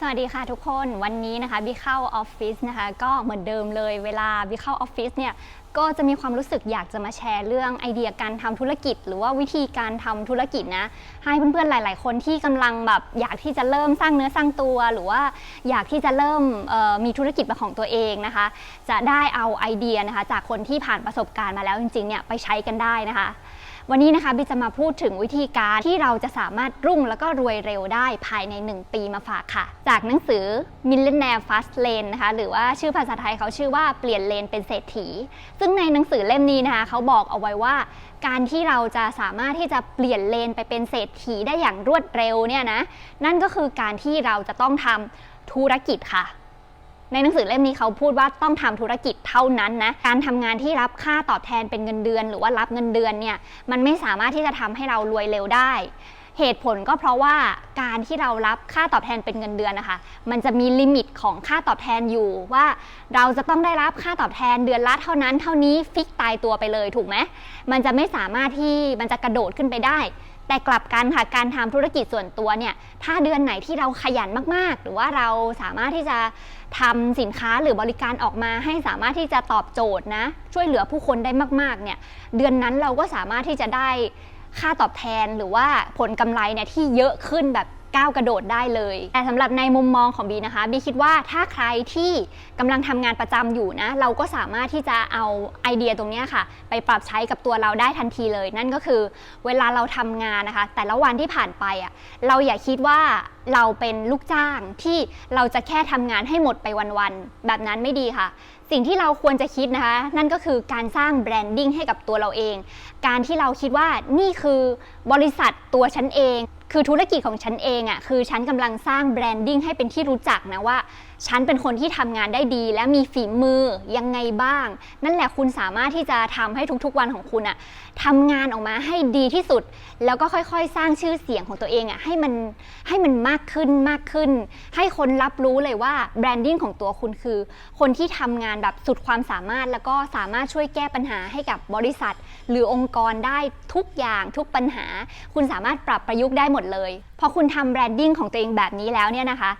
สวัสดีค่ะทุกคนวันนี้นะคะบิเข้าออฟฟิศนะคะก็เหมือนเดิมเลยเวลาบิเข้าออฟฟิศเนี่ย ก็จะมีความรู้สึกอยากจะมาแชร์เรื่องไอเดียการทำธุรกิจ หรือว่าวิธีการทำธุรกิจนะ ให้เพื่อนๆหลาย ๆ คนที่กำลังแบบอยากที่จะเริ่มสร้างเนื้อสร้างตัว หรือว่าอยากที่จะเริ่มมีธุรกิจเป็นของตัวเองนะคะ จะได้เอาไอเดียนะคะ จากคนที่ผ่านประสบการณ์มาแล้วจริงๆเนี่ยไปใช้กันได้นะคะวันนี้นะคะบิจะมาพูดถึงวิธีการที่เราจะสามารถรุ่งแล้วก็รวยเร็วได้ภายใน 1 ปีมาฝากค่ะ จากหนังสือ Millionaire Fast Lane นะคะหรือว่าชื่อภาษาไทยเขาชื่อว่าเปลี่ยนเลนเป็นเศรษฐี ซึ่งึ่งในหนังสือเล่มนี้นะคะเขาบอกเอาไว้ว่า การที่เราจะสามารถที่จะเปลี่ยนเลนไปเป็นเศรษฐีได้อย่างรวดเร็วเนี่ยนะนั่นก็คือการที่เราจะต้องทำธุรกิจค่ะ ในหนังสือเล่มนี้เขาพูดว่าต้องทำธุรกิจเท่านั้นนะการทำงานที่รับค่าตอบแทนเป็นเงินเดือน หรือว่ารับเงินเดือนเนี่ยมันไม่สามารถที่จะทำให้เรารวยเร็วได้ เหตุผลก็เพราะว่าการที่เรารับค่าตอบแทนเป็นเงินเดือนนะคะ มันจะมีลิมิตของค่าตอบแทนอยู่ว่า เราจะต้องได้รับค่าตอบแทนเดือนละเท่านั้น เท่านี้ฟิกตายตัวไปเลยถูกไหมมันจะไม่สามารถที่มันจะกระโดดขึ้นไปได้ แต่กลับกันค่ะการทำธุรกิจส่วนตัวเนี่ย ถ้าเดือนไหนที่เราขยันมากๆ หรือว่าเราสามารถที่จะทำสินค้าหรือบริการออกมาให้สามารถที่จะตอบโจทย์นะ ช่วยเหลือผู้คนได้มากๆเนี่ยเดือนนั้นเราก็สามารถที่จะได้ ค่าตอบแทนหรือว่าผลกำไรเนี่ยที่เยอะขึ้นแบบ ก้าวกระโดดได้เลย แต่สำหรับในมุมมองของบีนะคะบีคิดว่าถ้าใครที่กำลังทำงานประจำอยู่นะ เราก็สามารถที่จะเอาไอเดียตรงนี้ค่ะ ไปปรับใช้กับตัวเราได้ทันทีเลย นั่นก็คือเวลาเราทำงานนะคะ แต่ละวันที่ผ่านไปอะเราอย่าคิดว่าเราเป็นลูกจ้างที่เราจะแค่ทำงานให้หมดไปวันๆแบบนั้นไม่ดีค่ะ สิ่งที่เราควรจะคิดนะคะ นั่นก็คือการสร้างแบรนดิ้งให้กับตัวเราเอง การที่เราคิดว่านี่คือบริษัทตัวฉันเอง คือธุรกิจของฉันเองอะ่ะคือฉันกำลังสร้างแบรนดิ้งให้เป็นที่รู้จักนะว่า ฉันเป็นคนที่ทำงานได้ดี และมีฝีมือยังไงบ้าง นั่นแหละคุณสามารถที่จะทำให้ทุกๆวันของคุณอะ่ะทำงานออกมาให้ดีที่สุด แล้วก็ค่อยๆ สร้างชื่อเสียงของตัวเองอะ่ะให้มันให้มันมากขึ้นมากขึ้น ให้คนรับรู้เลยว่าแบรนดิ้งของตัวคุณคือ คนที่ทำงานแบบสุดความสามารถ แล้วก็สามารถช่วยแก้ปัญหาให้กับบริษัท หรือองค์กรได้ทุกอย่างทุกปัญหา คุณสามารถปรับประยุกต์ได้หมดเลย พอคุณทำแบรนดิ้งของตัวเองแบบนี้แล้วเนี่ยนะคะ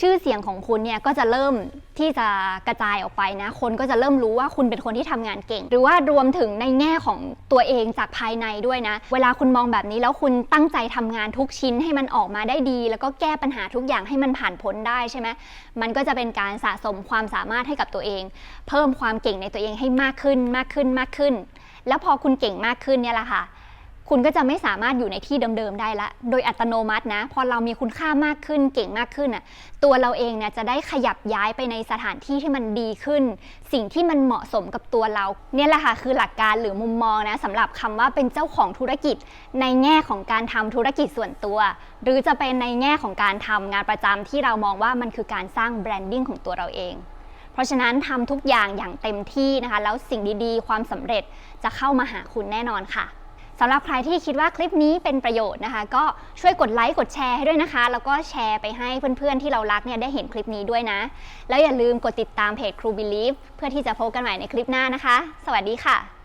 ชื่อเสียงของคุณเนี่ยก็จะเริ่มที่จะกระจายออกไปนะ คนก็จะเริ่มรู้ว่าคุณเป็นคนที่ทำงานเก่ง หรือว่ารวมถึงในแง่ของตัวเองจากภายในด้วยนะ เวลาคุณมองแบบนี้แล้วคุณตั้งใจทำงานทุกชิ้นให้มันออกมาได้ดี แล้วก็แก้ปัญหาทุกอย่างให้มันผ่านพ้นได้ใช่ไหมมันก็จะเป็นการสะสมความสามารถให้กับตัวเอง เพิ่มความเก่งในตัวเองให้มากขึ้นมากขึ้นมากขึ้น แล้วพอคุณเก่งมากขึ้นเนี่ยแหละค่ะ คุณก็จะไม่สามารถอยู่ในที่เดิมๆได้ละ โดยอัตโนมัตินะ พอเรามีคุณค่ามากขึ้น เก่งมากขึ้นอะ ตัวเราเองเนี่ยจะได้ขยับย้ายไปในสถานที่ที่มันดีขึ้น สิ่งที่มันเหมาะสมกับตัวเรา เนี่ยแหละค่ะคือหลักการหรือมุมมองนะสำหรับคำว่าเป็นเจ้าของธุรกิจ ในแง่ของการทำธุรกิจส่วนตัว หรือจะเป็นในแง่ของการทำงานประจำที่เรามองว่ามันคือการสร้างแบรนดิ้งของตัวเราเองเพราะฉะนั้นทำทุกอย่างอย่างเต็มที่นะคะ แล้วสิ่งดีๆ ความสำเร็จจะเข้ามาหาคุณแน่นอนค่ะ สำหรับใครที่คิดว่าคลิปนี้เป็นประโยชน์นะคะ ก็ช่วยกดไลค์กดแชร์ให้ด้วยนะคะ แล้วก็แชร์ไปให้เพื่อนๆที่เรารักเนี่ยได้เห็นคลิปนี้ด้วยนะ แล้วอย่าลืมกดติดตามเพจครูบิลีฟเพื่อที่จะพบกันใหม่ในคลิปหน้านะคะ สวัสดีค่ะ